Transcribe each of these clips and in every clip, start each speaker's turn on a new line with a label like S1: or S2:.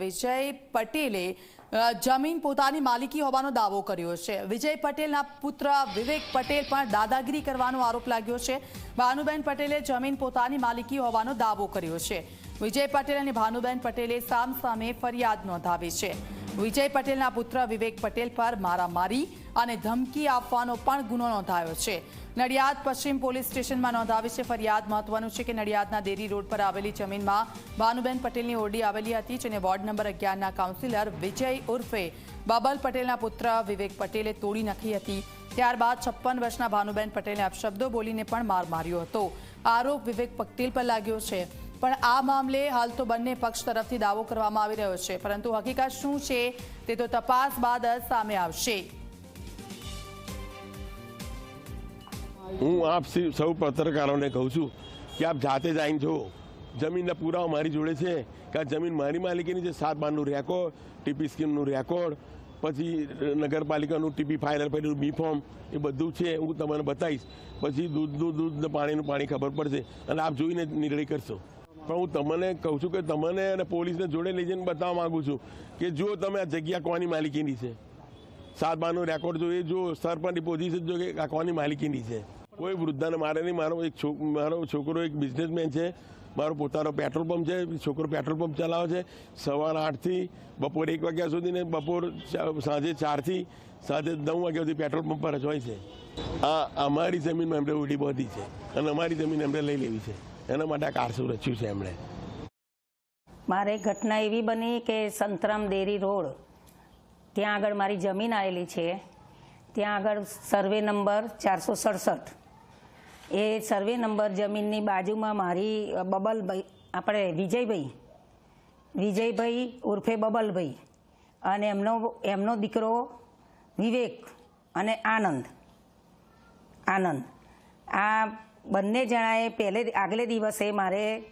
S1: વિજય પટેલે જમીન પોતાની માલિકી હોવાનો દાવો કર્યો છે. વિજય પટેલના પુત્ર વિવેક પટેલ પણ દાદાગીરી કરવાનો આરોપ લાગ્યો છે. ભાનુબેન પટેલે જમીન પોતાની માલિકી હોવાનો દાવો કર્યો છે. વિજય પટેલ અને ભાનુબેન પટેલે સામસામે ફરિયાદ નોંધાવી છે. વિજય પટેલના પુત્ર વિવેક પટેલ પર મારામારી અને ધમકી આપવાનો પણ ગુનો નોંધાયો છે. નડિયાદ પશ્ચિમ પોલીસ સ્ટેશનમાં નોંધાવી છે ફરિયાદ. મહત્વનું છે કે નડિયાદના દેરી રોડ પર આવેલી જમીનમાં ભાનુબેન પટેલની ઓરડી આવેલી હતી, જેને વોર્ડ નંબર અગિયારના કાઉન્સિલર વિજય ઉર્ફે બાબલ પટેલના પુત્ર વિવેક પટેલે તોડી નાખી હતી. ત્યારબાદ છપ્પન વર્ષના ભાનુબેન પટેલે અપશબ્દો બોલીને પણ માર માર્યો હતો. આરોપ વિવેક પટેલ પર લાગ્યો છે. પણ આ મામલે હાલ તો બંને પક્ષ તરફથી દાવો કરવામાં આવી રહ્યો છે. પરંતુ હકીકત શું છે તે તો તપાસ બાદ જ સામે આવશે.
S2: હું આપ સૌ પત્રકારોને કહું છું કે આપ જાતે જ આવીને જુઓ. જમીનના પુરાવા મારી જોડે છે કે આ જમીન મારી માલિકીની છે, સાત બારનું રેકોર્ડ ટીપી સ્કીમનું રેકોર્ડ પછી નગરપાલિકાનું ટીપી ફાઇનલ પહેલું બી ફોર્મ એ બધું છે, હું તમને બતાવીશ. પછી દૂધનું દૂધ પાણીનું પાણી ખબર પડશે અને આપ જોઈને નિર્ણય કરશો. પણ હું તમને કહું છું કે તમને અને પોલીસને જોડે લઈ જઈને બતાવવા માગું છું કે જો તમે આ જગ્યા કોની માલિકીની છે. સાત બારનો રેકોર્ડ જો એ જો સરપંચની પોઝિશન જો કે આ કોની માલિકીની છે. કોઈ વૃદ્ધાને મારે નહીં, મારો એક મારો છોકરો એક બિઝનેસમેન છે. મારો પોતાનો પેટ્રોલ પંપ છે, છોકરો પેટ્રોલ પંપ ચલાવે છે. સવાર આઠથી બપોર એક વાગ્યા સુધી ને બપોર સાંજે ચારથી, સાંજે નવ વાગ્યા સુધી પેટ્રોલ પંપ પર જ હોય છે. આ અમારી જમીનમાં એમણે ઉડી બધી છે અને અમારી જમીન એમણે લઈ લેવી છે. એના માટે આ કારસું રચ્યું છે એમણે.
S3: મારે ઘટના એવી બની કે સંતરામ ડેરી રોડ, ત્યાં આગળ મારી જમીન આવેલી છે. ત્યાં આગળ સર્વે નંબર ચારસો સડસઠ. એ સર્વે નંબર જમીનની બાજુમાં મારી બબલભાઈ, આપણે વિજયભાઈ વિજયભાઈ ઉર્ફે બબલભાઈ અને એમનો એમનો દીકરો વિવેક અને આનંદ. આનંદ. આ બંને જણાએ પહેલે, આગલે દિવસે મારે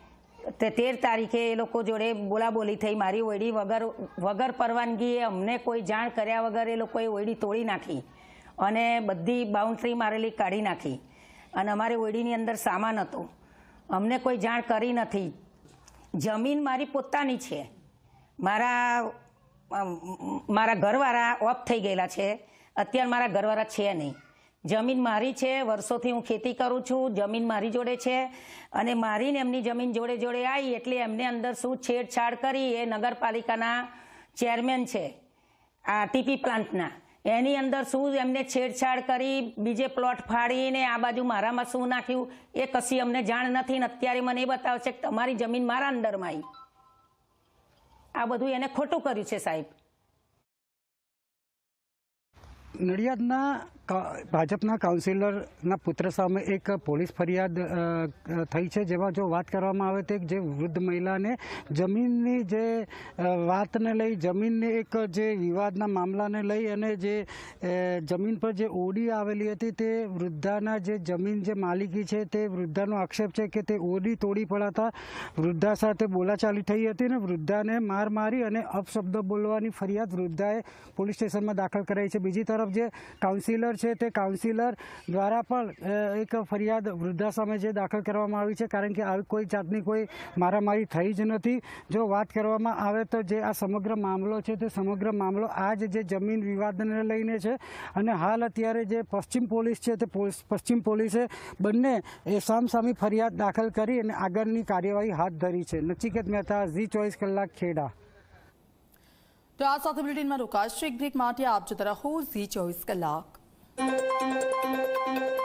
S3: તેર તારીખે એ લોકો જોડે બોલાબોલી થઈ. મારી ઓયડી વગર વગર પરવાનગીએ અમને કોઈ જાણ કર્યા વગર એ લોકોએ ઓયડી તોડી નાખી અને બધી બાઉન્ડ્રી મારેલી કાઢી નાખી. અને અમારી ઓયડીની અંદર સામાન હતો. અમને કોઈ જાણ કરી નથી. જમીન મારી પોતાની છે. મારા મારા ઘરવાળા ઓફ થઈ ગયેલા છે. અત્યારે મારા ઘરવાળા છે નહીં. જમીન મારી છે, વર્ષોથી હું ખેતી કરું છું, જમીન મારી જોડે છે અને મારીને એમની જમીન જોડે જોડે આવી એટલે એમને અંદર શું છેડછાડ કરી એ નગરપાલિકાના ચેરમેન છે, આ ટીપી પ્લાન્ટના. એની અંદર શું એમને છેડછાડ કરી, બીજે પ્લોટ ફાડીને આ બાજુ મારામાં શું નાખ્યું, એ કશી અમને જાણ નથી ને અત્યારે મને એ બતાવશે કે તમારી જમીન મારા અંદરમાં આવી આ બધું એને ખોટું કર્યું છે સાહેબ.
S4: નડિયાદના ભાજપના કાઉન્સિલરના પુત્ર સામે એક પોલીસ ફરિયાદ થઈ છે. જેમાં જો વાત કરવામાં આવે તો જે વૃદ્ધ મહિલાને જમીનની જે વાતને લઈ, જમીનની એક જે વિવાદના મામલાને લઈ અને જે જમીન પર જે ઓડી આવેલી હતી તે વૃદ્ધાના જે જમીન જે માલિકી છે તે વૃદ્ધાનો આક્ષેપ છે કે તે ઓડી તોડી પડાતા વૃદ્ધા સાથે બોલાચાલી થઈ હતી અને વૃદ્ધાને માર મારી અને અપશબ્દો બોલવાની ફરિયાદ વૃદ્ધાએ પોલીસ સ્ટેશનમાં દાખલ કરાઈ છે. બીજી તરફ જે કાઉન્સિલર છે તે કાઉન્સિલર દ્વારા પણ એક ફરિયાદ વૃદ્ધા સામે જે દાખલ કરવામાં આવી છે. કારણ કે આવી કોઈ જાતની કોઈ મારામારી થઈ જ નથી. જો વાત કરવામાં આવે તો જે આ સમગ્ર મામલો છે તે સમગ્ર મામલો આ જે જમીન વિવાદને લઈને છે અને હાલ અત્યારે જે પશ્ચિમ પોલીસ છે તે પશ્ચિમ પોલીસે બંને એ સામસામી ફરિયાદ દાખલ કરી અને આગળની કાર્યવાહી હાથ ધરી છે. નચિકેત મહેતા, ઝી ચોવીસ કલાક, ખેડા.
S1: તો આ સાથે બુલેટિનમાં રોકાશે. એક બ્રેક માટે આપ જતા રહો ઝી ચોવીસ કલાક. Música